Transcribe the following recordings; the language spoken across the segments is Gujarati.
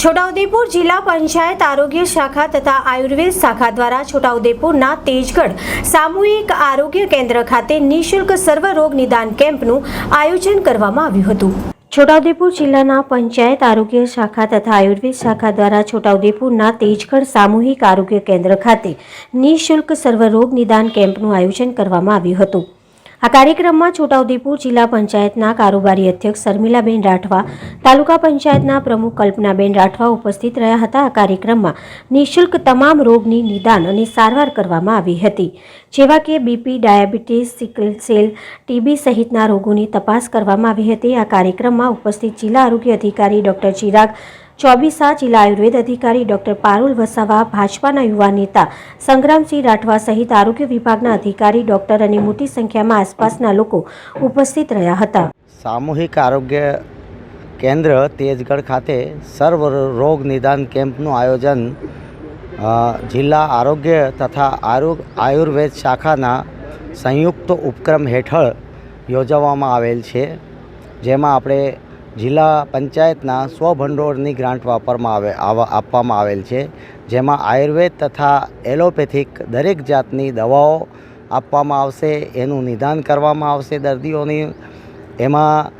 છોટાઉદેપુર જિલ્લા પંચાયત આરોગ્ય શાખા તથા આયુર્વેદ શાખા દ્વારા છોટાઉદેપુરના તેજગઢ સામૂહિક આરોગ્ય કેન્દ્ર ખાતે નિઃશુલ્ક સર્વરોગ નિદાન કેમ્પનું આયોજન કરવામાં આવ્યું હતું. છોટાઉદેપુર જિલ્લાના પંચાયત આરોગ્ય શાખા તથા આયુર્વેદ શાખા દ્વારા છોટાઉદેપુરના તેજગઢ સામૂહિક આરોગ્ય કેન્દ્ર ખાતે નિઃશુલ્ક સર્વરોગ નિદાન કેમ્પનું આયોજન કરવામાં આવ્યું હતું. આ કાર્યક્રમમાં છોટાઉદેપુર જિલ્લા પંચાયતના કારોબારી અધ્યક્ષ શર્મિલાબેન રાઠવા, તાલુકા પંચાયતના પ્રમુખ કલ્પનાબેન રાઠવા ઉપસ્થિત રહ્યા હતા. આ કાર્યક્રમમાં નિઃશુલ્ક તમામ રોગની નિદાન અને સારવાર કરવામાં આવી હતી. જેવા કે BP diabetes sickle cell TB સહિતના રોગોની તપાસ કરવામાં આવી હતી. આ કાર્યક્રમમાં ઉપસ્થિત જિલ્લા આરોગ્ય અધિકારી ડોક્ટર ચિરાગ ચોબીસા જિલ્લા આયુર્વેદ અધિકારી ડોક્ટર પારુલ વસાવા, ભાજપાના યુવા નેતા સંગ્રામસિંહ રાઠવા સહિત આરોગ્ય વિભાગના અધિકારી ડોક્ટર અને મોટી સંખ્યામાં આસપાસના લોકો ઉપસ્થિત રહ્યા હતા. સામૂહિક આરોગ્ય કેન્દ્ર તેજગઢ ખાતે સર્વ રોગ નિદાન કેમ્પનું આયોજન જિલ્લા આરોગ્ય તથા આયુર્વેદ શાખાના સંયુક્ત ઉપક્રમ હેઠળ યોજવામાં આવેલ છે. જેમાં આપણે જિલ્લા પંચાયતના સ્વભંડોળની ગ્રાન્ટ વાપરવામાં આવે આપવામાં આવેલ છે, જેમાં આયુર્વેદ તથા એલોપેથિક દરેક જાતની દવાઓ આપવામાં આવશે, એનું નિદાન કરવામાં આવશે દર્દીઓની. એમાં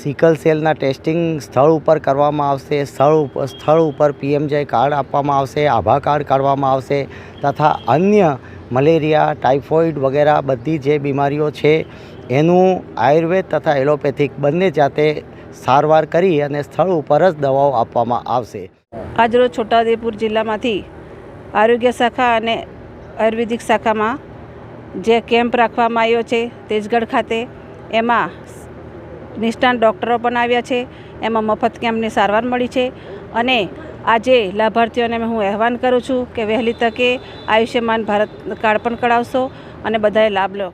સિકલ સેલના ટેસ્ટિંગ સ્થળ ઉપર કરવામાં આવશે, સ્થળ ઉપર સ્થળ ઉપર પીએમજે કાર્ડ આપવામાં આવશે, આભા કાર્ડ કાઢવામાં આવશે તથા અન્ય મલેરિયા, ટાઇફોઇડ વગેરે બધી જે બીમારીઓ છે, એનું આયુર્વેદ તથા એલોપેથિક બંને જાતે સારવાર કરી અને સ્થળ ઉપર જ દવાઓ આપવામાં આવશે. આજરોજ છોટાઉદેપુર જિલ્લામાંથી આરોગ્ય શાખા અને આયુર્વેદિક શાખામાં જે કેમ્પ રાખવામાં આવ્યો છે, તેજગઢ ખાતે, એમાં નિષ્ણાંત ડૉક્ટરો પણ આવ્યા છે, એમાં મફત કેમ્પની સારવાર મળી છે અને આજે લાભાર્થીઓને હું આહવાન કરું છું કે વહેલી તકે આયુષ્યમાન ભારત કાર્ડ પણ કઢાવશો અને બધાએ લાભ લો.